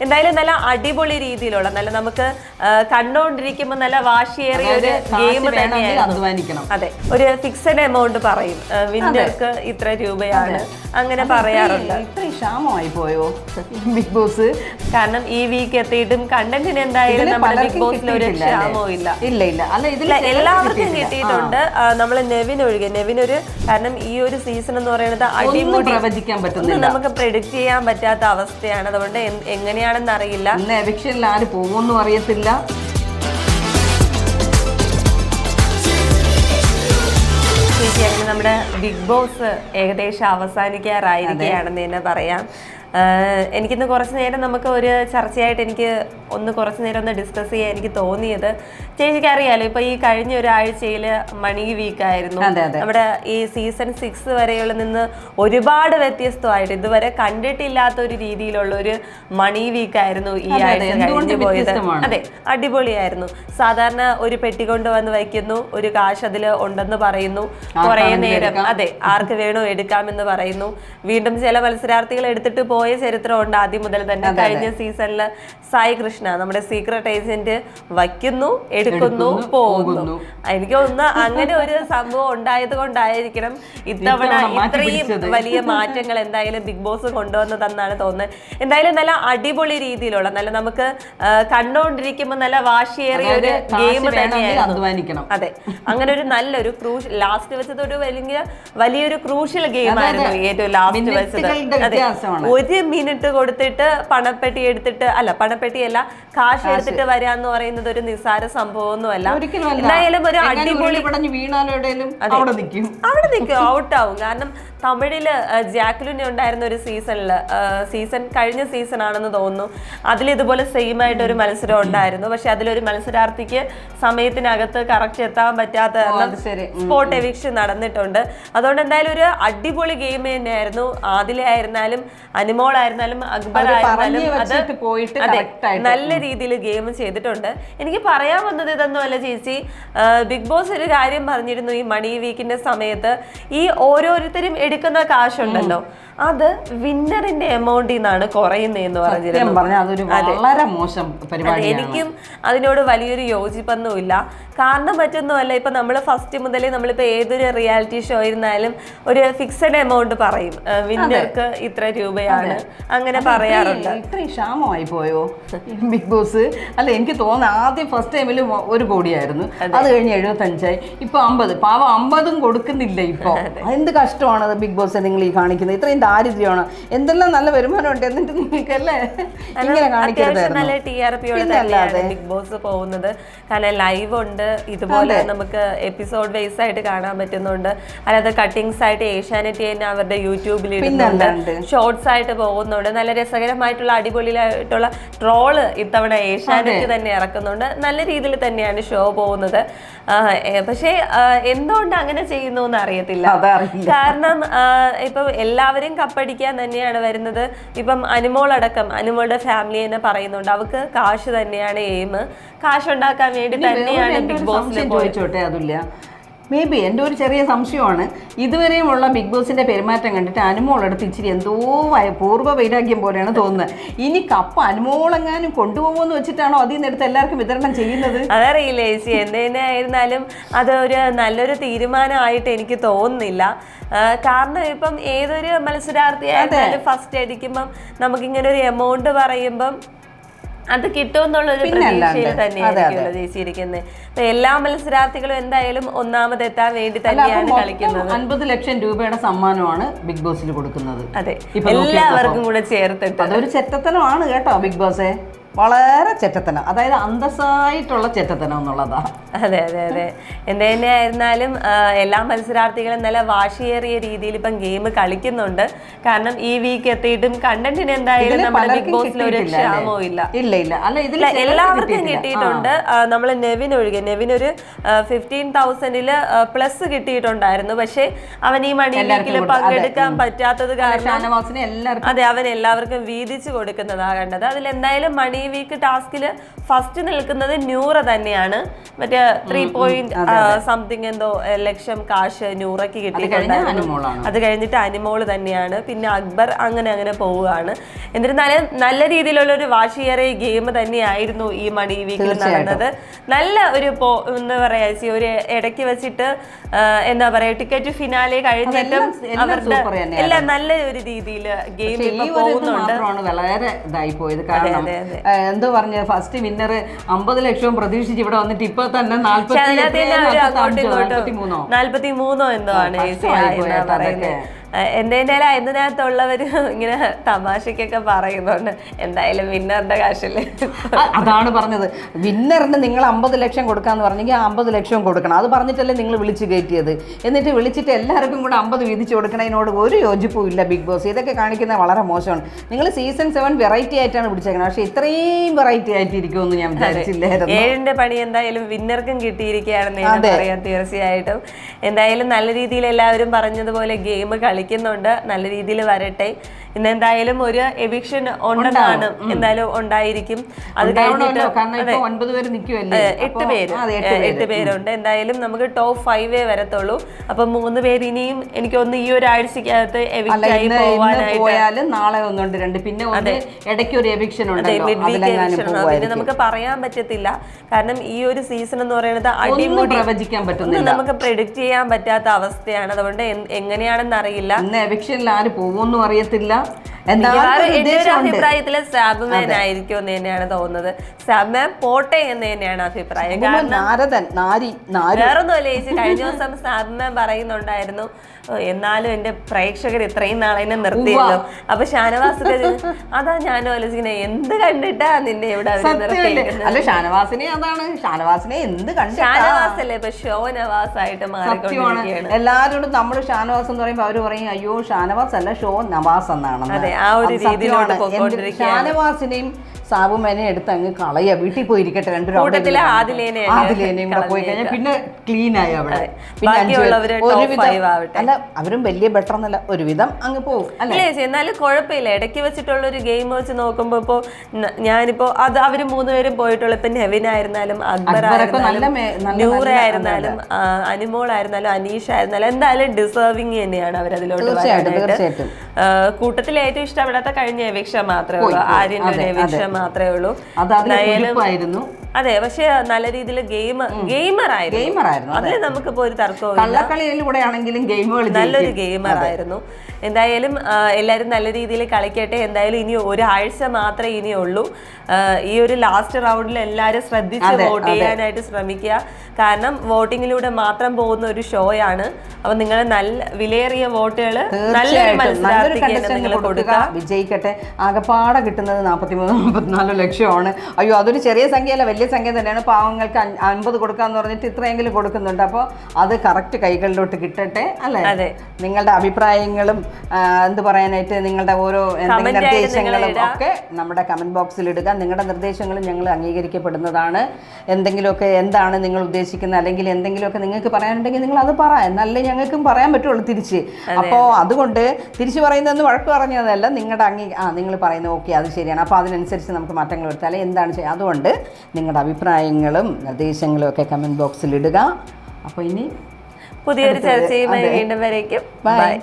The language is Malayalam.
എന്തായാലും നല്ല അടിപൊളി രീതിയിലുള്ള നല്ല നമുക്ക് കണ്ടുകൊണ്ടിരിക്കുമ്പോൾ നല്ല വാശിയേറിയ ഒരു ഗെയിം തന്നെയാണ് തന്നെയായിരുന്നു. അതെ ഒരു ഫിക്സഡ് എമൗണ്ട് പറയും. വിന്നർക്ക് ഇത്ര രൂപയാണ്. അങ്ങനെ പറയാറുണ്ട്. ഇത്ര ക്ഷാമമായി പോയോ ബിഗ് ബോസ്? കാരണം ഈ വീക്ക് എത്തിയിട്ടും കണ്ടന്റിന് എന്തായാലും നമ്മുടെ ബിഗ് ബോസിന് ബോസിൽ ഒരു ക്ഷാമോ ക്ഷാമവും ഇല്ല ഇല്ല ഇല്ല. അല്ല ഇതിൽ എല്ലാവർക്കും കിട്ടിയിട്ടുണ്ട്. നമ്മൾ നെവിൻ ഒഴികെ നെവിൻ ഒരു കാരണം ഈ ഒരു സീസൺ എന്ന് പറയുന്നത് അടിമുടി. പ്രവചിക്കാൻ പറ്റുന്നില്ല. നമുക്ക് പ്രെഡിക്റ്റ് ചെയ്യാൻ പറ്റാത്ത അവസ്ഥയാണ്. അതുകൊണ്ട് എൻ- എങ്ങനെയാണെന്ന് അറിയില്ല ഇന്ന് ആര് പോകുമെന്നും അറിയത്തില്ല. ചേച്ചി അങ്ങനെ നമ്മുടെ ബിഗ് ബോസ് ഏകദേശം അവസാനിക്കാറായിരിക്കുകയാണെന്ന് തന്നെ പറയാം. എനിക്കിന്ന് കുറച്ച് നേരം നമുക്ക് ഒരു ചർച്ചയായിട്ട് എനിക്ക് ഒന്ന് കുറച്ച് നേരം ഒന്ന് ഡിസ്കസ് ചെയ്യാൻ എനിക്ക് തോന്നിയത്. ചേച്ചിക്ക് അറിയാലോ ഇപ്പൊ ഈ കഴിഞ്ഞ ഒരാഴ്ചയിൽ മണി വീക്ക് ആയിരുന്നു. നമ്മുടെ ഈ സീസൺ സിക്സ് വരെയുള്ള നിന്ന് ഒരുപാട് വ്യത്യസ്തമായിട്ട് ഇതുവരെ കണ്ടിട്ടില്ലാത്ത ഒരു രീതിയിലുള്ള ഒരു മണി വീക്ക് ആയിരുന്നു ഈ ആഴ്ച കഴിഞ്ഞു പോയത്. അതെ അടിപൊളിയായിരുന്നു. സാധാരണ ഒരു പെട്ടി കൊണ്ട് വന്ന് വയ്ക്കുന്നു ഒരു കാശ് അതിൽ ഉണ്ടെന്ന് പറയുന്നു. കുറെ നേരം. അതെ ആർക്ക് വേണോ എടുക്കാമെന്ന് പറയുന്നു. വീണ്ടും ചില മത്സരാർത്ഥികൾ എടുത്തിട്ട് പോയ ചരിത്രമുണ്ട് ആദ്യം മുതൽ തന്നെ. കഴിഞ്ഞ സീസണിൽ സായി കൃഷ്ണ നമ്മുടെ സീക്രട്ട് ഏജന്റ് വയ്ക്കുന്നു എടുക്കുന്നു പോകുന്നു. എനിക്ക് ഒന്ന് അങ്ങനെ ഒരു സംഭവം ഉണ്ടായത് കൊണ്ടായിരിക്കണം ഇത്തവണ ഇത്രയും വലിയ മാറ്റങ്ങൾ എന്തായാലും ബിഗ് ബോസ് കൊണ്ടുവന്നതെന്നാണ് തോന്നുന്നത്. എന്തായാലും നല്ല അടിപൊളി രീതിയിലുള്ള നല്ല നമുക്ക് കണ്ടുകൊണ്ടിരിക്കുമ്പോൾ നല്ല വാശിയേറിയ ഒരു ഗെയിം തന്നെയായിരുന്നു. അതെ. അങ്ങനെ ഒരു നല്ലൊരു ക്രൂഷ് ലാസ്റ്റ് വെച്ചത് ഒരു വലിയ വലിയൊരു ക്രൂഷ്യൽ ഗെയിം ആയിരുന്നു. ഏറ്റവും ലാസ്റ്റ് വെച്ചത്. അതെ. ഒരു മിനിറ്റ് കൊടുത്തിട്ട് പണപ്പെട്ടി എടുത്തിട്ട് അല്ല പണപ്പെട്ടിയല്ല കാശ് എടുത്തിട്ട് വരിക എന്ന് പറയുന്നത് ഒരു നിസ്സാര ഒരിക്കലും അല്ല. എന്തായാലും ഒരു അടിപൊളി അവിടെ നിൽക്കും അവിടെ നിൽക്കും ഔട്ടാവും കാരണം തമിഴിൽ ജാക്ലുനെ ഉണ്ടായിരുന്ന ഒരു സീസണിൽ സീസൺ കഴിഞ്ഞ സീസൺ ആണെന്ന് തോന്നുന്നു. അതിൽ ഇതുപോലെ സെയിം ആയിട്ട് ഒരു മത്സരം ഉണ്ടായിരുന്നു. പക്ഷെ അതിലൊരു മത്സരാർത്ഥിക്ക് സമയത്തിനകത്ത് കറക്റ്റ് എത്താൻ പറ്റാത്ത സ്പോട്ട് എവിക്ഷൻ നടന്നിട്ടുണ്ട്. അതുകൊണ്ട് എന്തായാലും ഒരു അടിപൊളി ഗെയിം തന്നെയായിരുന്നു. ആദിലെ ആയിരുന്നാലും അനിമോൾ ആയിരുന്നാലും അക്ബർ ആയിരുന്നാലും അത് പോയിട്ട്. നല്ല രീതിയിൽ ഗെയിം ചെയ്തിട്ടുണ്ട്. എനിക്ക് പറയാൻ വന്നത് ഇതൊന്നും അല്ല ചേച്ചി. ബിഗ് ബോസ് ഒരു കാര്യം പറഞ്ഞിരുന്നു ഈ മണി വീക്കിന്റെ സമയത്ത്. ഈ ഓരോരുത്തരും എടുക്കുന്ന കാശുണ്ടല്ലോ. അത് വിന്നറിന്റെ എമൗണ്ടിൽ നിന്നാണ് കുറയുന്നതെന്ന് പറഞ്ഞിരുന്നത്. എനിക്കും അതിനോട് വലിയൊരു യോജിപ്പൊന്നുമില്ല. കാരണം മറ്റൊന്നുമല്ല ഇപ്പൊ നമ്മൾ ഫസ്റ്റ് മുതലേ നമ്മളിപ്പോ ഏതൊരു റിയാലിറ്റി ഷോ ഇരുന്നാലും ഒരു ഫിക്സഡ് എമൗണ്ട് പറയും. വിന്നർക്ക് ഇത്ര രൂപയാണ്. അങ്ങനെ പറയാറുണ്ട് ഇത്രയും- ഇത്രയും ക്ഷാമമായി പോയോ? Big boss? അല്ല എനിക്ക് തോന്നുന്നു ആദ്യം ഫസ്റ്റ് ടൈമിൽ ഒരു കോടിയായിരുന്നു. അത്. കഴിഞ്ഞ് എഴുപത്തഞ്ചായി. ഇപ്പൊ അമ്പത്. പാവം അമ്പതും കൊടുക്കുന്നില്ല ഇപ്പൊ. എന്ത് കഷ്ടമാണ് ബിഗ് ബോസ് നിങ്ങൾ ഈ കാണിക്കുന്നത്? ഇത്രയും ദാരിദ്ര്യമാണ്. എന്തെല്ലാം നല്ല വരുമാനം ഉണ്ട് എന്നിട്ട് നിങ്ങൾക്കല്ലേ ഇങ്ങനെ കാണിക്കരുത് ബിഗ് ബോസ് പോകുന്നത്. കാരണം ലൈവ് ഉണ്ട് ഇതുപോലെ നമുക്ക് എപ്പിസോഡ് വൈസ് ആയിട്ട് കാണാൻ പറ്റുന്നുണ്ട്. അല്ലാതെ കട്ടിങ്സ് ആയിട്ട് ഏഷ്യാനെറ്റ് തന്നെ അവരുടെ യൂട്യൂബിൽ ഇടുന്നുണ്ട്. ഷോർട്സ് ആയിട്ട് പോകുന്നുണ്ട്. നല്ല രസകരമായിട്ടുള്ള അടിപൊളിയായിട്ടുള്ള ട്രോൾ ഇത്തവണ ഏഷ്യാനെറ്റ് തന്നെ ഇറക്കുന്നുണ്ട്. നല്ല രീതിയിൽ തന്നെയാണ് ഷോ പോകുന്നത്. പക്ഷേ എന്തുകൊണ്ട് അങ്ങനെ ചെയ്യുന്നു എന്ന് അറിയത്തില്ല കാരണം ഇപ്പം എല്ലാവരും കപ്പടിക്കാൻ തന്നെയാണ് വരുന്നത്. ഇപ്പം അനുമോളടക്കം അനുമോളുടെ ഫാമിലി തന്നെ പറയുന്നുണ്ട്. അവർക്ക് കാശ് തന്നെയാണ് എയിം കാശ് ഉണ്ടാക്കാൻ വേണ്ടി തന്നെയാണ് ബിഗ് ബോസ് ബോസിൽ ചോദിച്ചോട്ടെ അതുല്ല മേ ബി എന്റെ ഒരു ചെറിയ സംശയമാണ്. ഇതുവരെയുമുള്ള ബിഗ് ബോസിന്റെ പെരുമാറ്റം കണ്ടിട്ട് അനുമോളെടുത്ത് ഇച്ചിരി എന്തോ പൂർവ വൈരാഗ്യം പോലെയാണ് തോന്നുന്നത്. ഇനി കപ്പ് അനുമോളെങ്ങാനും കൊണ്ടുപോകുമെന്ന് വെച്ചിട്ടാണോ അതിൽ നിന്ന് എടുത്ത് എല്ലാവർക്കും വിതരണം ചെയ്യുന്നത്? അതറിയില്ല ചേച്ചി എന്ത് അതൊരു നല്ലൊരു തീരുമാനമായിട്ട് എനിക്ക് തോന്നുന്നില്ല. കാരണം ഇപ്പം ഏതൊരു മത്സരാർത്ഥിയായിട്ട് ഫസ്റ്റ് അടിക്കുമ്പം നമുക്കിങ്ങനെ ഒരു എമൗണ്ട് പറയുമ്പം അത് കിട്ടുമെന്നുള്ളൊരു പ്രതീക്ഷയിൽ തന്നെയായിരിക്കുമല്ലോ ചേച്ചി ഇരിക്കുന്നത് എല്ലാ മത്സരാർത്ഥികളും എന്തായാലും ഒന്നാമത് എത്താൻ വേണ്ടി തന്നെയാണ് കളിക്കുന്നത്. അൻപത് ലക്ഷം രൂപയുടെ സമ്മാനമാണ് ബിഗ് ബോസിൽ കൊടുക്കുന്നത്. അതെ. എല്ലാവർക്കും കൂടെ ചേർത്തിട്ട്. അതൊരു ചെറ്റത്തനമാണ് കേട്ടോ ബിഗ് ബോസേ. വളരെ ചെറ്റത്തനം അതായത് അന്തസ്സായിട്ടുള്ള ചെറ്റത്തനം എന്നുള്ളതാണ് അതെ അതെ അതെ. എന്ത് തന്നെ ആയിരുന്നാലും എല്ലാ മത്സരാർത്ഥികളും നല്ല വാശിയേറിയ രീതിയിൽ ഇപ്പം ഗെയിം കളിക്കുന്നുണ്ട്. കാരണം ഈ വീക്ക് എത്തിയിട്ടും കണ്ടന്റിന് എന്തായാലും നമ്മുടെ ബിഗ് ബോസിൽ ഒരു ക്ഷാമവും ഇല്ല ഇല്ല ഇല്ല. അല്ല ഇതിൽ എല്ലാവർക്കും കിട്ടിയിട്ടുണ്ട്. നമ്മൾ നെവിൻ ഒഴികെ നെവിൻ ഒരു ഫിഫ്റ്റീൻ തൗസൻഡിൽ പ്ലസ് കിട്ടിയിട്ടുണ്ടായിരുന്നു. പക്ഷേ അവൻ ഈ മണി വീക്കിൽ പങ്കെടുക്കാൻ പറ്റാത്തത് കാരണം അതെ അവൻ എല്ലാവർക്കും വീതിച്ചു കൊടുക്കുന്നതാ കണ്ടത്. അതിൽ എന്തായാലും മണി വീക്ക് ടാസ്കിൽ ഫസ്റ്റ് നിൽക്കുന്നത് ന്യൂറ തന്നെയാണ്. മറ്റേ ത്രീ പോയിന്റ് സംതിങ് എന്തോ ലക്ഷം കാശ് ന്യൂറയ്ക്ക് കിട്ടിയിട്ടുണ്ടായിരുന്നു. അത് കഴിഞ്ഞിട്ട് അനിമോൾ തന്നെയാണ്. പിന്നെ അക്ബർ അങ്ങനെ അങ്ങനെ പോവുകയാണ്. എന്നിരുന്നാലും നല്ല രീതിയിലുള്ള ഒരു വാശിയേറിയ ഗെയിം തന്നെയായിരുന്നു ഈ മണി വീക്കിൽ നടന്നത്. നല്ല ഒരു പോ- എന്താ പറയാ ഒരു ഇടയ്ക്ക് വെച്ചിട്ട് എന്താ പറയാ ടിക്കറ്റ് ഫിനാലെ കഴിഞ്ഞിട്ടും അവരുടെ എല്ലാം നല്ല ഒരു രീതിയിൽ ഗെയിം ഈ പോകുന്നുണ്ട്. വളരെ ഇതായി പോയത്. കാരണം എന്തോ പറഞ്ഞ ഫസ്റ്റ് വിന്നർ അമ്പത് ലക്ഷവും പ്രതീക്ഷിച്ച് ഇവിടെ വന്നിട്ട് ഇപ്പൊ തന്നെ നാല്പത്തി മൂന്നോ എന്തോ ആണ് എന്റെ. എന്റെ അതിനകത്തുള്ളവര് ഇങ്ങനെ തമാശക്കൊക്കെ പറയുന്നുണ്ട്. എന്തായാലും വിന്നറിന്റെ കാശല്ലേ അതാണ് പറഞ്ഞത്. വിന്നറിന് നിങ്ങൾ അമ്പത് ലക്ഷം കൊടുക്കാന്ന് പറഞ്ഞെങ്കിൽ അമ്പത് ലക്ഷം കൊടുക്കണം. അത് പറഞ്ഞിട്ടല്ലേ നിങ്ങൾ വിളിച്ച് കയറ്റിയത്. എന്നിട്ട് വിളിച്ചിട്ട് എല്ലാവർക്കും കൂടെ അമ്പത് വീതിച്ച് കൊടുക്കണതിനോട് ഒരു യോജിപ്പും ഇല്ല ബിഗ് ബോസ്. ഇതൊക്കെ കാണിക്കുന്നത് വളരെ മോശമാണ്. നിങ്ങൾ സീസൺ സെവൻ വെറൈറ്റി ആയിട്ടാണ് പിടിച്ചേക്കുന്നത് പക്ഷേ ഇത്രയും വെറൈറ്റി ആയിട്ടിരിക്കുമെന്ന് ഞാൻ വിചാരിച്ചില്ലായിരുന്നു. ഏഴിന്റെ പണി എന്തായാലും വിന്നർക്കും കിട്ടിയിരിക്കുകയാണെന്ന് പറയാം തീർച്ചയായിട്ടും. എന്തായാലും നല്ല രീതിയിൽ എല്ലാവരും പറഞ്ഞതുപോലെ ഗെയിം കളിക്കുന്നുണ്ട് നല്ല രീതിയിൽ വരട്ടെ. ഇന്ന് എന്തായാലും ഒരു എവിക്ഷൻ ഉണ്ടെന്നാണ് എന്തായാലും ഉണ്ടായിരിക്കും. അത് കഴിഞ്ഞിട്ട് ഒൻപത് പേര് നിൽക്കുമല്ലേ എട്ട് പേര്. എട്ട് പേരുണ്ട്. എന്തായാലും നമുക്ക് ടോപ്പ് ഫൈവേ വരത്തുള്ളൂ. അപ്പൊ മൂന്ന് പേര് ഇനിയും ഈ അല്ല എവിക്റ്റ് ആയി ഇന്ന് ഇന്ന് നാളെ ഒന്നുണ്ട് രണ്ട്. പിന്നെ ഒന്ന് ഇടയ്ക്ക് ഒരു എവിക്ഷൻ പിന്നെ നമുക്ക് പറയാൻ പറ്റത്തില്ല. കാരണം ഈ ഒരു സീസൺ എന്ന് പറയുന്നത് ഒന്നും അടിമുടി പ്രവചിക്കാൻ പറ്റുന്നില്ല. നമുക്ക് പ്രെഡിക്റ്റ് ചെയ്യാൻ പറ്റാത്ത അവസ്ഥയാണ്. അതുകൊണ്ട് എങ്ങനെയാണെന്ന് അറിയില്ല. എവിക്ഷനിൽ ആര് പോകുമെന്നും അറിയത്തില്ല. എന്തായാലും മിക്കവാറും ഒരു എന്റെ ഒരു ഉദ്ദേശമുണ്ട്. അഭിപ്രായത്തിൽ സാബ്മാൻ ആയിരിക്കും എന്ന് തന്നെയാണ് തോന്നുന്നത്. സാബ്മാൻ പോട്ടെ എന്ന് തന്നെയാണ് അഭിപ്രായം. വേറൊന്നും വേറൊന്നുമല്ല ചേച്ചി. കഴിഞ്ഞ ദിവസം സാബ്മാൻ പറയുന്നുണ്ടായിരുന്നു "ഓ, എന്നാലും എന്റെ പ്രേക്ഷകർ ഇത്രയും നാളെ എന്നെ നിർത്തിയല്ലോ. അപ്പൊ ഷാനവാസ് അതാ ഞാനും ആലോചിക്കുന്നത് എന്ത് കണ്ടിട്ടാ നിന്നെ ഇവിടെ അല്ല? ഷാനവാസിനെ അതാണ്. ഷാനവാസിനെ എന്ത് ഷാനവാസ് അല്ലേ ഇപ്പൊ ഷോ നവാസ് ആയിട്ട് മാറിക്കൊണ്ടിരിക്കുകയാണ്. എല്ലാരോടും നമ്മൾ ഷാനവാസ് എന്ന് പറയുമ്പോൾ അവർ പറയും അയ്യോ ഷാനവാസ് അല്ല ഷോ നവാസ് എന്നാണ് അതെ, ആ ഒരു. രീതിയിലോട്ട്. ഷാനവാസിനെയും സാബുമേനെ എടുത്ത് അങ്ങ് കളയ വീട്ടിൽ പോയിരിക്കട്ടെ രണ്ടുപേരും ആദിലേനെയും കൂടെ പോയി കഴിഞ്ഞാൽ പിന്നെ ക്ലീൻ ആയി അവിടെ. അല്ല അവരും വലിയ ബെറ്റർ എന്നല്ല ഒരുവിധം അങ്ങ് പോകും അല്ലേ? എന്നാലും കുഴപ്പമില്ല. ഇടയ്ക്ക് വെച്ചിട്ടുള്ള ഒരു ഗെയിം വെച്ച് നോക്കുമ്പോ ഇപ്പോ ഞാനിപ്പോ അത് അവർ മൂന്നുപേരും പോയിട്ടുള്ള ഇപ്പൊ നെവിൻ ആയിരുന്നാലും അക്ബർ ആയിരുന്നാലും നൂറ ആയിരുന്നാലും അനുമോൾ ആയിരുന്നാലും അനീഷ് ആയിരുന്നാലും എന്തായാലും ഡിസേർവിങ് തന്നെയാണ് അവരതിലോട്ട് കൂട്ടത്തിൽ ഏറ്റവും ഇഷ്ടപ്പെടാത്ത കഴിഞ്ഞ എവിക്ഷ മാത്രമേ ഉള്ളൂ. ആര്യന്റെ ഒരു എവിക്ഷ മാത്രമേ ഉള്ളൂ. അത് അതിന് കുരുപ്പായിരുന്നു അതെ പക്ഷെ നല്ല രീതിയിൽ ഗെയിം ഗെയിമർ ആയിരുന്നു. ഗെയിമർ ആയിരുന്നു അതിൽ നമുക്കിപ്പോ ഒരു തർക്കവും കള്ളക്കളിയിലൂടെ ആണെങ്കിലും ഗെയിമുകൾ നല്ലൊരു ഗെയിമർ ആയിരുന്നു. എന്തായാലും എല്ലാവരും നല്ല രീതിയിൽ കളിക്കട്ടെ. എന്തായാലും ഇനി ഒരാഴ്ച മാത്രമേ ഇനിയുള്ളൂ ഈ ഒരു ലാസ്റ്റ് റൗണ്ടിൽ എല്ലാവരും ശ്രദ്ധിച്ച് വോട്ട് ചെയ്യാനായിട്ട് ശ്രമിക്കുക. കാരണം വോട്ടിങ്ങിലൂടെ മാത്രം പോകുന്ന ഒരു ഷോയാണ് അപ്പൊ നിങ്ങൾ നല്ല വിലയേറിയ വോട്ടുകൾ നല്ലൊരു മത്സരാർത്ഥിക്ക് നിങ്ങൾ കൊടുക്കുക. വിജയിക്കട്ടെ. ആകെപ്പാടെ കിട്ടുന്നത് നാൽപ്പത്തിമൂന്ന് നാൽപ്പത്തിനാല് ലക്ഷമാണ്. അയ്യോ അതൊരു ചെറിയ സംഖ്യയല്ല വലിയ സംഖ്യ തന്നെയാണ്. പാവങ്ങൾക്ക് അൻ- അൻപത് കൊടുക്കാന്ന് പറഞ്ഞിട്ട് ഇത്രയെങ്കിലും കൊടുക്കുന്നുണ്ട്. അപ്പോൾ അത് കറക്റ്റ് കൈകളിലോട്ട് കിട്ടട്ടെ അല്ലേ? അതെ. നിങ്ങളുടെ അഭിപ്രായങ്ങളും എന്ത് പറയാനായിട്ട് നിങ്ങളുടെ ഓരോ നിർദ്ദേശങ്ങളും ഒക്കെ നമ്മുടെ കമന്റ് ബോക്സിൽ ഇടുക. നിങ്ങളുടെ നിർദ്ദേശങ്ങളും ഞങ്ങൾ അംഗീകരിക്കപ്പെടുന്നതാണ്. എന്തെങ്കിലുമൊക്കെ എന്താണ് നിങ്ങൾ ഉദ്ദേശിക്കുന്നത്? അല്ലെങ്കിൽ എന്തെങ്കിലുമൊക്കെ നിങ്ങൾക്ക് പറയാനുണ്ടെങ്കിൽ നിങ്ങൾ അത് പറ. എന്നല്ലേ ഞങ്ങൾക്കും പറയാൻ പറ്റുള്ളൂ തിരിച്ച്. അപ്പോൾ അതുകൊണ്ട് തിരിച്ച് പറയുന്നതെന്ന് വഴക്ക് പറഞ്ഞതല്ല. നിങ്ങളുടെ അംഗീ ആ നിങ്ങൾ പറയുന്നത് ഓക്കെ അത് ശരിയാണ്. അപ്പോൾ അതിനനുസരിച്ച് നമുക്ക് മാറ്റങ്ങൾ വരുത്താൽ എന്താണ് ചെയ്യുക? അതുകൊണ്ട് നിങ്ങളുടെ അഭിപ്രായങ്ങളും നിർദ്ദേശങ്ങളും ഒക്കെ കമന്റ് ബോക്സിൽ ഇടുക. അപ്പോൾ ഇനി പുതിയൊരു ചർച്ചയുമായി വീണ്ടും വരേക്കും. ബൈ